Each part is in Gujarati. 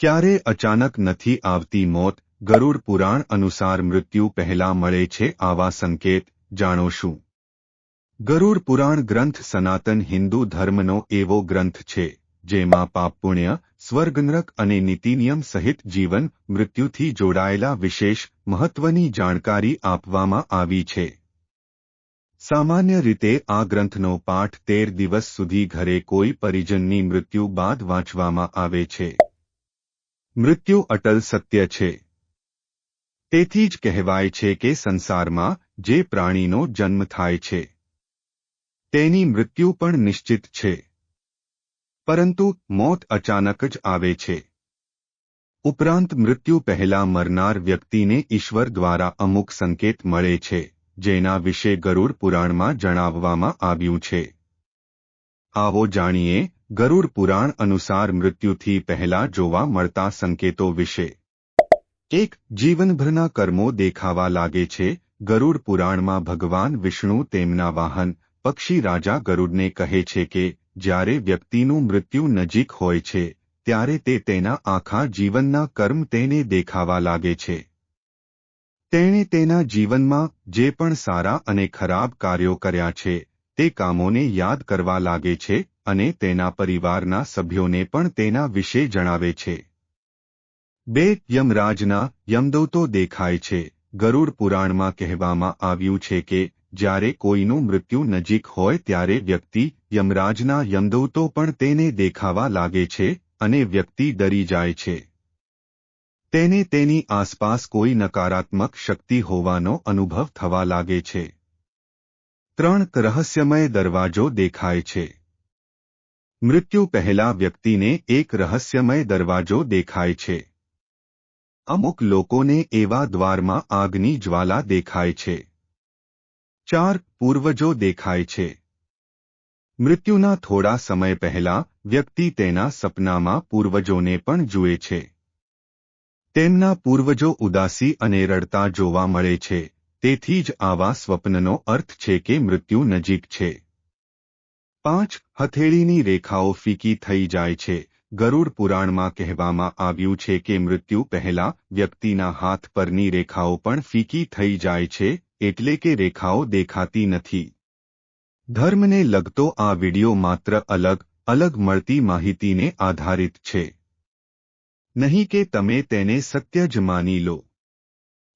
ક્યારે અચાનક નથી આવતી મોત, ગરુડ પુરાણ અનુસાર મૃત્યુ પહેલા મળે છે આવા સંકેત, જાણો શું? ગરુડ પુરાણ ગ્રંથ સનાતન હિન્દુ ધર્મનો એવો ગ્રંથ છે, જેમાં પાપ પુણ્ય, સ્વર્ગનરક અને નીતિનિયમ સહિત જીવન, મૃત્યુથી જોડાયેલા વિશેષ, મહત્વની જાણકારી આપવામાં આવી છે. સામાન્ય રીતે આ ગ્રંથનો પાઠ તેર દિવસ સુધી ઘરે કોઈ પરિજનની મૃત્યુ બાદ વાંચવામાં આવે છે. મૃત્યુ અટલ સત્ય છે. તેથી જ કહેવાય છે કે સંસારમાં જે પ્રાણીનો જન્મ થાય છે, તેની મૃત્યુ પણ નિશ્ચિત છે. પરંતુ મોત અચાનક જ આવે છે. ઉપરાંત મૃત્યુ પહેલા મરનાર વ્યક્તિને ઈશ્વર દ્વારા અમુક સંકેત મળે છે, જેના વિશે ગરુડ પુરાણમાં જણાવવામાં આવ્યું છે. આવો જાણીએ ગરુડ પુરાણ અનુસાર મૃત્યુથી પહેલા જોવા મળતા સંકેતો વિશે. એક, જીવનભરના કર્મો દેખાવા લાગે છે. ગરુડ પુરાણમાં ભગવાન વિષ્ણુ તેમના વાહન, પક્ષી રાજા ગરુડને કહે છે કે, જ્યારે વ્યક્તિનું મૃત્યુ નજીક હોય છે, ત્યારે તે તેના આખા જીવનના કર્મ તેને દેખાવા લાગે છે. તેણે તેના જીવનમાં જે પણ સારા અને ખરાબ કાર્યો કર્યા છે તે કામોને યાદ કરવા લાગે છે અને તેના પરિવારના સભ્યોને પણ તેના વિશે જણાવે છે. બે, યમરાજના યમદૌતો દેખાય છે. ગરુડ પુરાણમાં કહેવામાં આવ્યું છે કે, જ્યારે કોઈનું મૃત્યુ નજીક હોય ત્યારે વ્યક્તિ યમરાજના યમદૂતો પણ તેને દેખાવા લાગે છે અને વ્યક્તિ ડરી જાય છે. તેને તેની આસપાસ કોઈ નકારાત્મક શક્તિ હોવાનો અનુભવ થવા લાગે છે. ત્રણ રહસ્યમય દરવાજો દેખાય છે. મૃત્યુ પહેલા વ્યક્તિને એક રહસ્યમય દરવાજો દેખાય છે. અમુક લોકોને એવા દ્વારમાં આગની જ્વાલા દેખાય છે. ચાર પૂર્વજો દેખાય છે. મૃત્યુના થોડા સમય પહેલા વ્યક્તિ તેના સપનામાં પૂર્વજોને પણ જુએ છે. તેમના પૂર્વજો ઉદાસી અને રડતા જોવા મળે છે. તેથી જ આવા સ્વપ્નનો અર્થ છે કે મૃત્યુ નજીક છે. પાંચ, હથેળીની રેખાઓ ફીકી થઈ જાય છે. ગરુડ પુરાણમાં કહેવામાં આવ્યું છે કે મૃત્યુ પહેલા વ્યક્તિના હાથ પરની રેખાઓ પણ ફીકી થઈ જાય છે, એટલે કે રેખાઓ દેખાતી નથી. ધર્મને લગતો આ વિડિયો માત્ર અલગ અલગ મળતી માહિતીને આધારિત છે. નહીં કે તમે તેને સત્ય જ માની લો.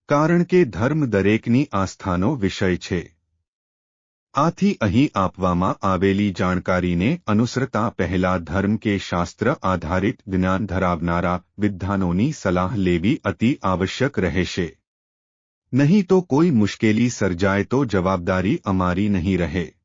કારણ કે ધર્મ દરેકની આસ્થાનો વિષય છે આથી અહીં આપવામાં આવેલી જાણકારીને અનુસરતા પહેલા ધર્મ કે શાસ્ત્ર આધારિત જ્ઞાન ધરાવનારા વિદ્વાનોની સલાહ લેવી અતિ આવશ્યક રહેશે નહીં તો કોઈ મુશ્કેલી સર્જાય તો જવાબદારી અમારી નહીં રહે